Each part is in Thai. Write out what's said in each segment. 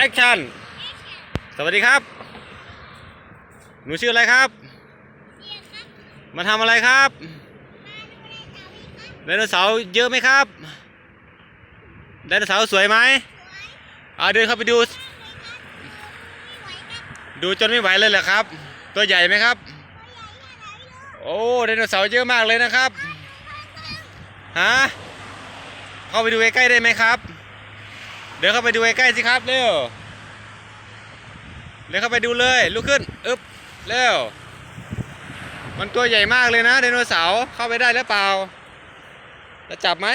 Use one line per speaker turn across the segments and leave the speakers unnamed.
แอคชั่น สวัสดีครับ หนูชื่ออะไรครับ มาทำอะไรครับไดโนเสาร์เยอะไหมครับไดโนเสาร์สวยไหมเอาเดินเข้าไปดู ดูจนไม่ไหวเลยเหรอครับ ตัวใหญ่ไหมครับ โอ้ไดโนเสาร์เยอะมากเลยนะครับ ฮะ เข้าไปดูใกล้ๆได้ไหมครับ เดี๋ยวเข้าไปดูใกล้ๆสิครับเร็วเร็วเข้าไปดูเลยลุกขึ้นอึ๊บเร็วมันตัวใหญ่มากเลยนะไดโนเสาร์เข้าไปได้หรือเปล่าจะจับไหม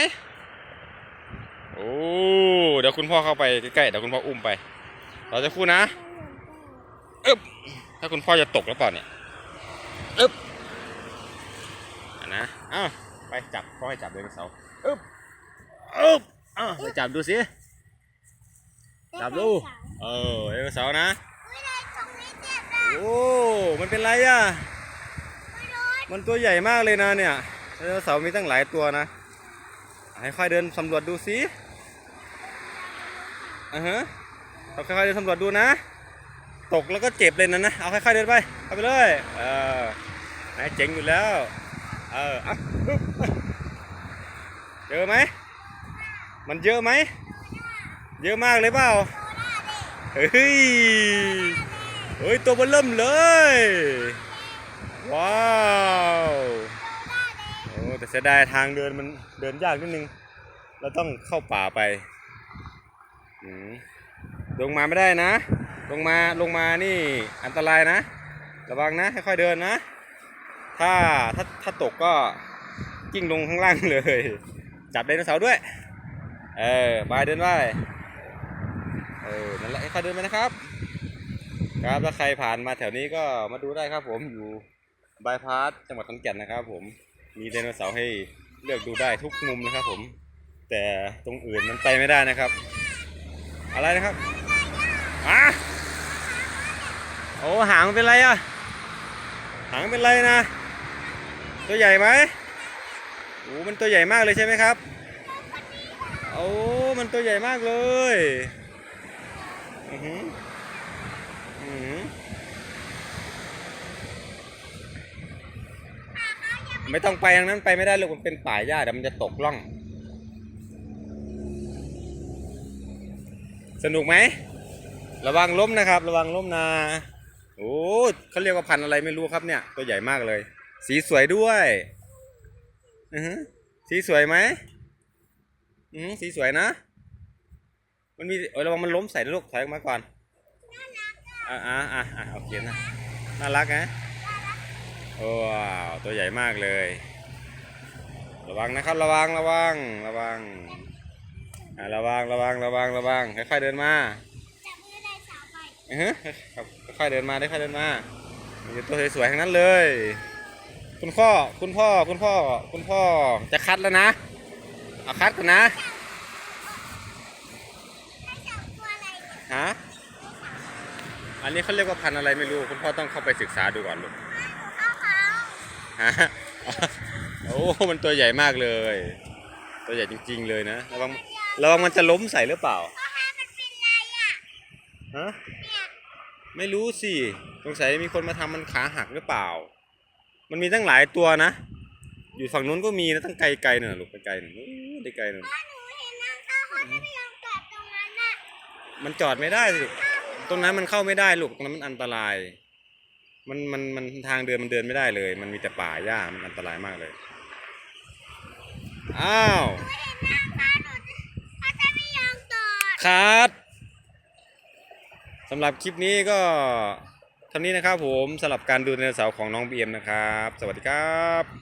โอ้เดี๋ยวคุณพ่อเข้าไปใกล้ๆเดี๋ยวคุณพ่ออุ้มไปเราจะคู่นะอึ๊บถ้าคุณพ่อจะตกหรือเปล่าเนี่ยอึ๊บอะนะอ้าวไปจับพ่อให้จับไดโนเสาร์อึ๊บอึ๊บอ้าวไปจับดูสิ จับดูเออไดโนเสาร์นะโอ้มันเป็นไรอะมันตัวใหญ่มากเลยนะเนี่ยไดโนเสาร์มีตั้งหลายตัวนะให้ค่อยเดินสำรวจดูสิอ่าฮะเราค่อยๆเดินสำรวจดูนะ ตกแล้วก็เจ็บเลยนะนะเอาค่อยๆเดินไปเอาไปเลยเออนายเจ๋งอยู่แล้วเอออะอึ๊บเจอไหมมันเยอะไหม เยอะมากเลยเปล่าเฮ้ยเฮ้ยตัวเบนเริ่มเลย ว้าวโอ้แต่เสียดายทางเดินมันเดินยากนิดนึง เราต้องเข้าป่าไปลงมาไม่ได้นะ ลงมาลงมานี่อันตรายนะ ระวังนะค่อยๆเดินนะ ถ้าถ้าถ้าตกก็กิ้งลงข้างล่างเลย จับไดโนเสาร์ด้วย เออบายเดินไป ออนั่นแหละค่อยๆเดินไปนะครับ ครับถ้าใครผ่านมาแถวนี้ก็มาดูได้ครับผมอยู่บายพาสจังหวัดขอนแก่นนะครับผมมีไดโนเสาร์ให้เลือกดูได้ทุกมุมนะครับผม แต่ตรงอื่นมันไปไม่ได้นะครับ อะไรนะครับอะโอ้หางเป็นไรอะหางเป็นไรนะ ตัวใหญ่ไหมโอ้มันตัวใหญ่มากเลยใช่ไหมครับโอ้มันตัวใหญ่มากเลย อือหืออืมไม่ต้องไปทางนั้นไปไม่ได้ลูกมันเป็นป่าหญ้าเดี๋ยวมันจะตกล่อง สนุกไหม ระวังล้มนะครับ ระวังล้มนะโอ้เขาเรียกว่าพันธุ์อะไรไม่รู้ครับเนี่ย ตัวใหญ่มากเลย สีสวยด้วยอือสีสวยไหมอืมสีสวยนะ มันมีเออระวังมันล้มใส่ลูกถอยออกมาก่อนอ่าอ่าอ่าอ่าโอเคนะน่ารักนะโอ้ว้าวตัวใหญ่มากเลย ระวังนะครับระวังระวังระวังอ่าระวังระวังระวังระวังค่อยๆเดินมาอือฮึค่อยๆเดินมาค่อยๆเดินมามีตัวสวยๆทั้งนั้นเลย คุณพ่อคุณพ่อคุณพ่อคุณพ่อจะคัดแล้วนะเอาคัดกันนะ ฮะอันนี้เขาเรียกว่าพันธุ์อะไรไม่รู้ คุณพ่อต้องเข้าไปศึกษาดูก่อนลูกฮะโอ้มันตัวใหญ่มากเลย ตัวใหญ่จริง ๆ เลยนะระวังระวังมันจะล้มใส่หรือเปล่าฮะไม่รู้สิสงสัยมีคนมาทำมันขาหักหรือเปล่า มันมีตั้งหลายตัวนะ อยู่ฝั่งนู้นก็มีนะตั้งไกลๆหน่อยลูกไกลๆหน่อยได้ไกลหน่อย มันจอดไม่ได้สิลูกตรงนั้นมันเข้าไม่ได้ลูกตรงนั้นมันอันตราย มันมันมันทางเดินมันเดินไม่ได้เลย มันมีแต่ป่าหญ้ามันอันตรายมากเลยอ้าวคัดสำหรับคลิปนี้ก็เท่านี้นะครับผมสำหรับการดูไดโนเสาของน้องบีเอ็มนะครับ สวัสดีครับ